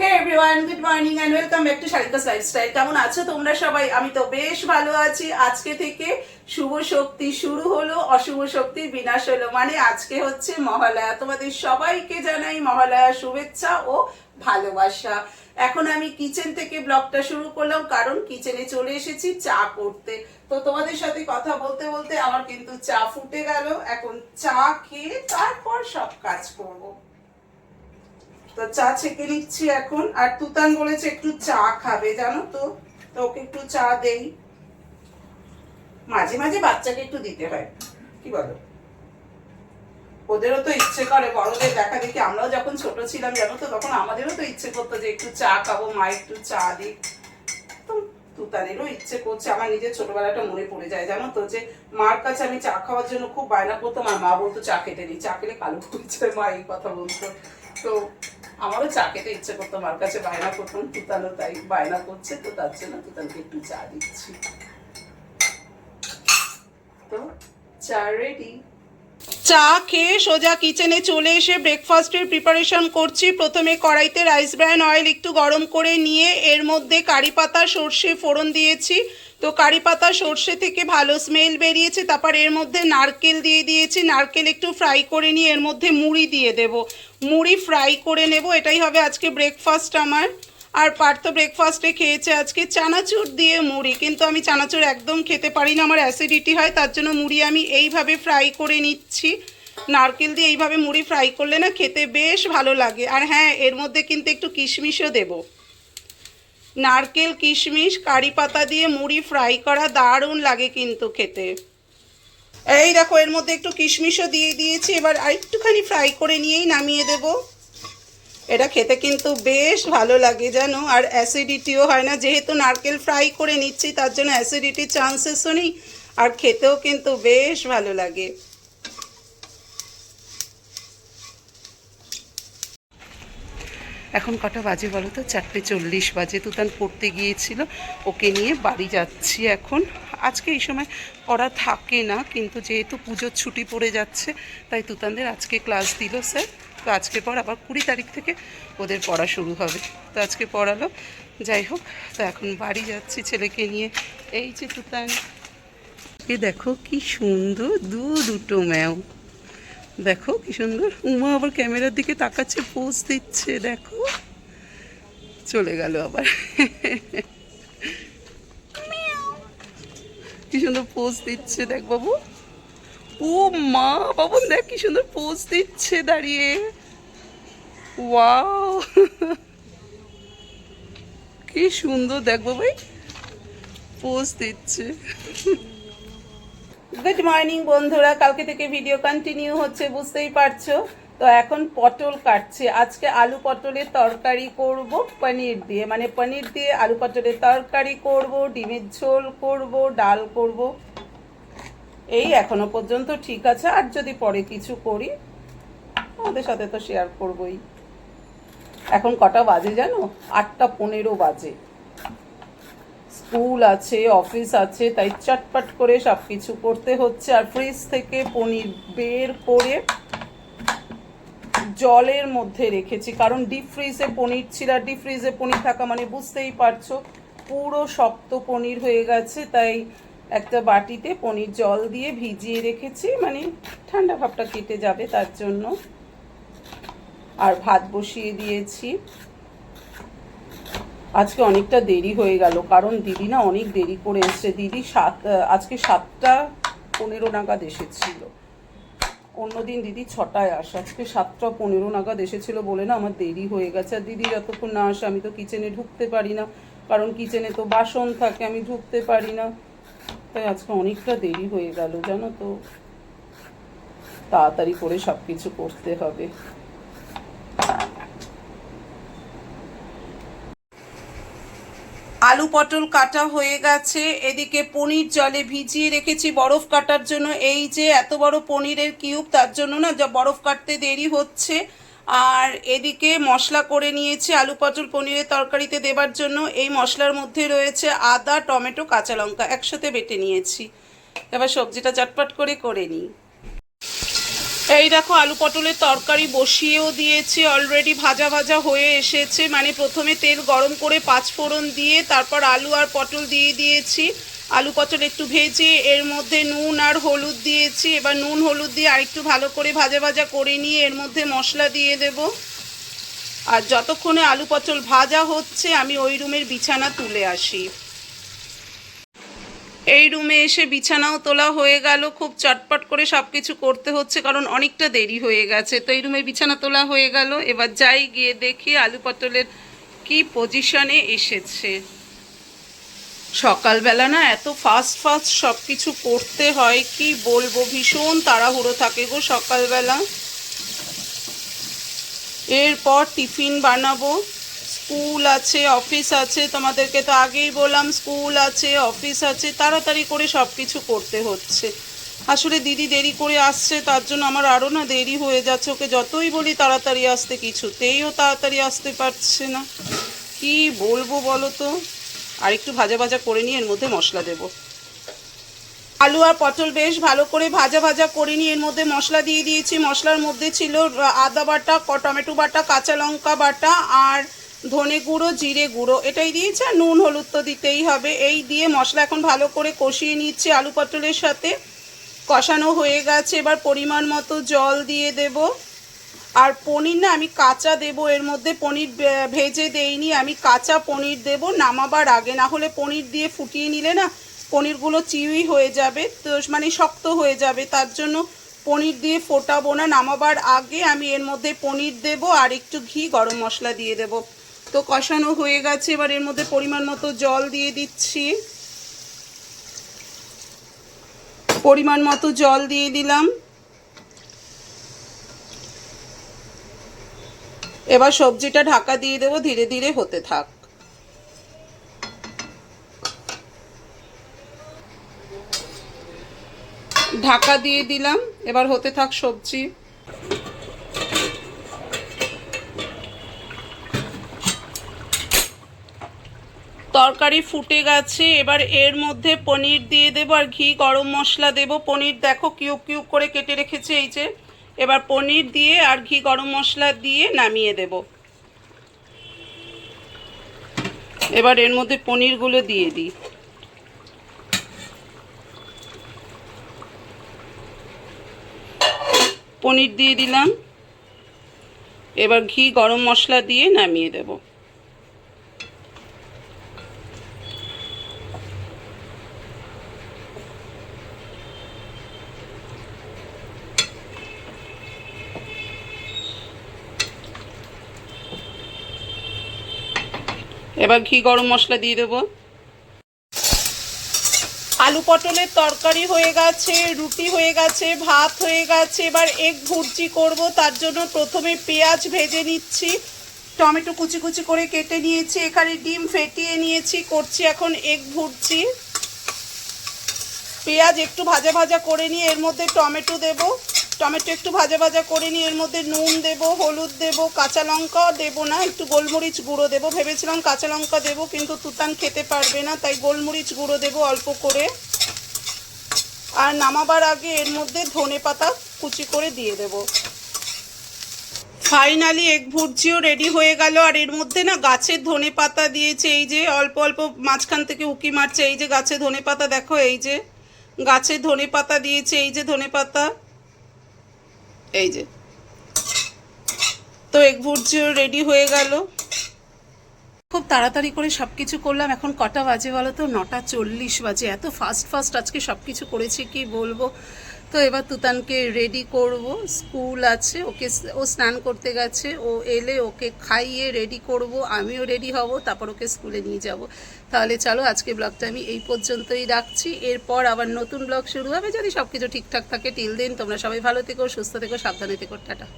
Hey everyone good morning and welcome back to Sharika's lifestyle কেমন আছো তোমরা সবাই? আমি তো বেশ ভালো আছি। আজকে থেকে শুভ শক্তি শুরু হলো, অশুভ শক্তি বিনাশ হলো। মানে আজকে হচ্ছে মহালয়া। তোমাদের সবাইকে জানাই মহালয়া শুভেচ্ছা ও ভালোবাসা। এখন আমি কিচেন থেকে ব্লগটা শুরু করলাম, কারণ কিচেনে চলে এসেছি চা করতে। তো তোমাদের সাথে কথা বলতে বলতে আমার কিন্তু চা ফুটে গেল। এখন চা খেয়ে তারপর সব কাজ করব। তো চা ছেঁকে নিচ্ছি এখন, আর তুতান বলেছে একটু চা খাবে, জানো তো? তো ওকে একটু চা দেই। মাঝে মাঝে বাচ্চাকে একটু দিতে হয়। কি বলো? ওদেরও তো ইচ্ছে করে, বড়দের দেখা দেখি। আমরাও যখন ছোট ছিলাম, জানো তো, তখন আমাদেরও তো ইচ্ছে করতো যে একটু চা খাব, মা একটু চা দিক। তুতানেরও ইচ্ছে করছে। আমার নিজের ছোটবেলাটা মনে পড়ে যায়, জানো তো, যে মার কাছে আমি চা খাওয়ার জন্য খুব বায়না করতাম, আর মা বলতো, চা খেতে নেই চা খেলে কালো করছে মা এই কথা বলতো। তো আমারও চা খেতে ইচ্ছে করতো, মার কাছে বায়না করতাম তুতানও তাই বায়না করছে, তো তার জন্য তুতানকে একটু চা দিচ্ছি। তো চা রেডি চা খেয়ে সোজা কিচেনে চলে এসে ব্রেকফাস্টের প্রিপারেশন করছি। প্রথমে কড়াইতে রাইস ব্র্যান অয়েল একটু গরম করে নিয়ে, এর মধ্যে কারি পাতা, সর্ষে ফোড়ন দিয়েছি। তো কারি পাতা, সর্ষে থেকে ভালো স্মেল বেরিয়েছে, তারপর এর মধ্যে নারকেল দিয়ে দিয়েছি, নারকেল একটু ফ্রাই করে নিয়ে এর মধ্যে মুড়ি দিয়ে দেব। মুড়ি ফ্রাই করে নেব, এটাই হবে আজকে ব্রেকফাস্ট আমার। আর পার্থ ব্রেকফাস্টে খেয়েছে আজকে, চানাচুর দিয়ে মুড়ি, কিন্তু আমি চানাচুর একদম খেতে পারি না, আমার অ্যাসিডিটি হয়, তার জন্য মুড়ি আমি এইভাবে ফ্রাই করে নিচ্ছি। নারকেল দিয়ে এইভাবে মুড়ি ফ্রাই করলে না খেতে বেশ ভালো লাগে। আর হ্যাঁ এর মধ্যে কিন্তু একটু কিশমিশও দেবো। নারকেল, কিশমিশ, কারি পাতা দিয়ে মুড়ি ফ্রাই করা দারুণ লাগে কিন্তু খেতে। এই দেখো, এর মধ্যে একটু কিশমিশও দিয়ে দিয়েছি, এবার আরেকটুখানি ফ্রাই করে নিয়েই নামিয়ে দেব। এটা খেতে কিন্তু বেশ ভালো লাগে জানো, আর অ্যাসিডিটিও হয় না। যেহেতু নারকেল ফ্রাই করে নিচ্ছি, তার জন্য অ্যাসিডিটির চান্সেসও নেই, আর খেতেও কিন্তু বেশ ভালো লাগে। এখন কটা বাজে বলো তো? চারটে চল্লিশ বাজে। তুতান পড়তে গিয়েছিল। ওকে নিয়ে বাড়ি যাচ্ছি এখন। আজকে এই সময় পড়া থাকে না, কিন্তু যেহেতু পুজোর ছুটি পড়ে যাচ্ছে, তাই তুতানদের আজকে ক্লাস দিল স্যার। তো আজকে পর আবার কুড়ি তারিখ থেকে ওদের পড়া শুরু হবে। তো আজকে পড়ালো। যাই হোক, তো এখন বাড়ি যাচ্ছি ছেলেকে নিয়ে। এই যে তুতান। দেখো কি সুন্দর, দু দুটো ম্যাও। দেখো কি সুন্দর। উমা আবার ক্যামেরার দিকে তাকাচ্ছে পোজ দিচ্ছে, দেখো। চলে গেল আবার। কি সুন্দর পোজ দিচ্ছে, দেখ বাবু। ও মা, বাবু দেখ কি সুন্দর পোজ দিচ্ছে দাঁড়িয়ে। ওয়াও। কি সুন্দর, দেখ বাবাই। পোজ দিচ্ছে। গুড মর্নিং বন্ধুরা। কালকে থেকে ভিডিও কন্টিনিউ হচ্ছে, বুঝতেই পারছ? তো এখন পটল কাটছে। আজকে আলু পটলের তরকারি করব পনির দিয়ে। মানে পনির দিয়ে আলু পটলের তরকারি করব, ডিমের ঝোল করব, ডাল করব। এই এখনও পর্যন্ত ঠিক আছে। আর যদি পরে কিছু করি আমাদের সাথে তো শেয়ার করবই। এখন কটা বাজে জানো? আটটা পনেরো বাজে। স্কুল আছে, অফিস আছে, তাই চটপট করে সব কিছু করতে হচ্ছে। আর ফ্রিজ থেকে পনির বের করে জলের মধ্যে রেখেছি। কারণ ডিপ ফ্রিজে পনির ছিল, আর ডিপ ফ্রিজে পনির থাকা মানে বুঝতেই পারছ, পুরো শক্ত পনির হয়ে গেছে, তাই একটা বাটিতে পনির জল দিয়ে ভিজিয়ে রেখেছি। মানে ঠান্ডা ভাবটা কেটে যাবে তার জন্য। আর ভাত বসিয়ে দিয়েছি। আজকে অনেকটা দেরি হয়ে গেল, কারণ দিদি না অনেক দেরি করে এসছে। দিদি সাত আজকে সাতটা পনেরো নাগাদ এসেছিল। অন্যদিন দিদি ছটায় আসে, আজকে সাতটা পনেরো নাগাদ এসেছিল বলে না আমার দেরি হয়ে গেছে। আর দিদি যতক্ষণ না আসে, আমি তো কিচেনে ঢুকতে পারি না, কারণ কিচেনে তো বাসন থাকে, আমি ঢুকতে পারি না। তাই আজকে অনেকটা দেরি হয়ে গেল, জানো তো। তাড়াতাড়ি করে সব কিছু করতে হবে। আলু পটল কাটা হয়ে গেছে। এদিকে পনির জলে ভিজিয়ে রেখেছি বরফ কাটার জন্য। এই যে এত বড় পনিরের কিউব, তার জন্য না যা বরফ কাটতে দেরি হচ্ছে। আর এদিকে মশলা করে নিয়েছি আলু পটল পনিরের তরকারিতে দেবার জন্য। এই মশলার মধ্যে রয়েছে আদা, টমেটো, কাঁচা লঙ্কা একসাথে বেটে নিয়েছি। এবার সবজিটা চটপট করে করে নিই। এই দেখো, আলু পটলের তরকারি বসিয়েও দিয়েছি অলরেডি ভাজা ভাজা হয়ে এসেছে। মানে প্রথমে তেল গরম করে পাঁচ ফোড়ন দিয়ে তারপর আলু আর পটল দিয়ে দিয়েছি। আলু পটল একটু ভেজে, এর মধ্যে নুন আর হলুদ দিয়েছি। এবার নুন, হলুদ দিয়ে আরেকটু ভালো করে ভাজা ভাজা করে নিয়ে এর মধ্যে মশলা দিয়ে দেব। আর যতক্ষণে আলু পটল ভাজা হচ্ছে, আমি ওই রুমের বিছানা তুলে আসি। এই রুমে এসে বিছানাও তোলা হয়ে গেল। খুব চটপট করে সব কিছু করতে হচ্ছে, কারণ অনেকটা দেরি হয়ে গেছে। তো এই রুমে বিছানা তোলা হয়ে গেল। এবার যাই গিয়ে দেখি আলু পটলের কি পজিশনে এসেছে। সকালবেলা না এত ফাস্ট ফাস্ট সব কিছু করতে হয়, কি বলব? ভীষণ তাড়াহুড়ো থাকে গো সকালবেলা। এরপর টিফিন বানাবো। স্কুল আছে, অফিস আছে, তোমাদেরকে তো আগেই বললাম স্কুল আছে, অফিস আছে, তাড়াতাড়ি করে সব কিছু করতে হচ্ছে। আসলে দিদি দেরি করে আসছে, তার জন্য আমার আরও না দেরি হয়ে যাচ্ছে। ওকে যতই বলি তাড়াতাড়ি আসতে কিছুতেই ও তাড়াতাড়ি আসতে পারছে না। কি বলব বলো তো? আর একটু ভাজা ভাজা করে নিয়ে এর মধ্যে মশলা দেবো। আলু আর পটল বেশ ভালো করে ভাজা ভাজা করে নিয়ে এর মধ্যে মশলা দিয়ে দিয়েছি। মশলার মধ্যে ছিল আদা বাটা টমেটো বাটা, কাঁচা লঙ্কা বাটা আর ধনে গুঁড়ো, জিরে গুঁড়ো, এটাই দিয়েছি আর নুন, হলুদ তো দিতেই হবে। এই দিয়ে মশলা এখন ভালো করে কষিয়ে নিচ্ছি আলু পটলের সাথে। কষানো হয়ে গেছে, এবার পরিমাণ মতো জল দিয়ে দেব। আর পনির না, আমি কাঁচা দেব, এর মধ্যে পনির ভেজে দেইনি। আমি কাঁচা পনির দেব, নামাবার আগে। না হলে পনির দিয়ে ফুটিয়ে নিলে না, পনিরগুলো চিউই হয়ে যাবে, তো মানে শক্ত হয়ে যাবে। তার জন্য পনির দিয়ে ফোটাবো না, নামাবার আগে আমি এর মধ্যে পনির দেব আর একটু ঘি, গরম মশলা দিয়ে দেব। তো কষানো হয়ে গেছে, এবার এর মধ্যে পরিমাণ মতো জল দিয়ে দিচ্ছি। পরিমাণ মতো জল দিয়ে দিলাম। এবার সবজিটা ঢাকা দিয়ে দেবো, ধীরে ধীরে হতে থাক। ঢাকা দিয়ে দিলাম, এবার হতে থাক সবজি। তরকারি ফুটে গেছে, এবার এর মধ্যে পনির দিয়ে দেবো আর ঘি, গরম মশলা দেবো। পনির দেখো কিউব কিউব করে কেটে রেখেছে এই যে। এবার পনির দিয়ে আর ঘি, গরম মশলা দিয়ে নামিয়ে দেব। এবার এর মধ্যে পনিরগুলো দিয়ে দিই। পনির দিয়ে দিলাম। এবার ঘি, গরম মশলা দিয়ে নামিয়ে দেব। এবার ঘি গরম মশলা দিয়ে দেবো। আলু পটলের তরকারি হয়ে গেছে, রুটি হয়ে গেছে, ভাত হয়ে গেছে। এবার এগ ভুর্জি করব, তার জন্য প্রথমে পেঁয়াজ ভেজে নিচ্ছি। টমেটো কুচি কুচি করে কেটে নিয়েছি, এখানে ডিম ফেটিয়ে নিয়েছি, করছি এখন এগ ভুর্জি। পেঁয়াজ একটু ভাজা ভাজা করে নিয়ে এর মধ্যে টমেটো দেব। টমেটো একটু ভাজা ভাজা করে নিয়ে এর মধ্যে নুন দেব, হলুদ দেব, কাঁচা লঙ্কা দেবো না, একটু গোলমরিচ গুঁড়ো দেবো। ভেবেছিলাম কাঁচা লঙ্কা দেবো, কিন্তু তুতান খেতে পারবে না, তাই গোলমরিচ গুঁড়ো দেবো অল্প করে। আর নামাবার আগে এর মধ্যে ধনে পাতা কুচি করে দিয়ে দেব। ফাইনালি এগ ভুর্জিও রেডি হয়ে গেল, আর এর মধ্যে না গাছের ধনে পাতা দিয়েছে, এই যে অল্প অল্প মাঝখান থেকে উকি মারছে, এই যে গাছে ধনে পাতা দেখো, এই যে গাছে ধনে পাতা দিয়েছে, এই যে ধনে পাতা। এই যে। তো এগ ভুর্জিও রেডি হয়ে গেল। খুব তাড়াতাড়ি করে সব কিছু করলাম। এখন কটা বাজে বলো তো? নটা চল্লিশ বাজে। এত ফাস্ট ফাস্ট আজকে সব কিছু করেছি কি বলব? তো এবার তুতানকে রেডি করব। স্কুল আছে, ওকে ও স্নান করতে গেছে, ও এলে ওকে খাইয়ে রেডি করব, আমিও রেডি হব, তারপর ওকে স্কুলে নিয়ে যাব। তাহলে চলো, আজকে ব্লগটা আমি এই পর্যন্তই রাখছি। এরপর আবার নতুন ব্লগ শুরু হবে। যদি সব কিছু ঠিকঠাক থাকে টিল দিন তোমরা সবাই ভালো থেকো, সুস্থ থেকো, সাবধানে থেকো, টাটা।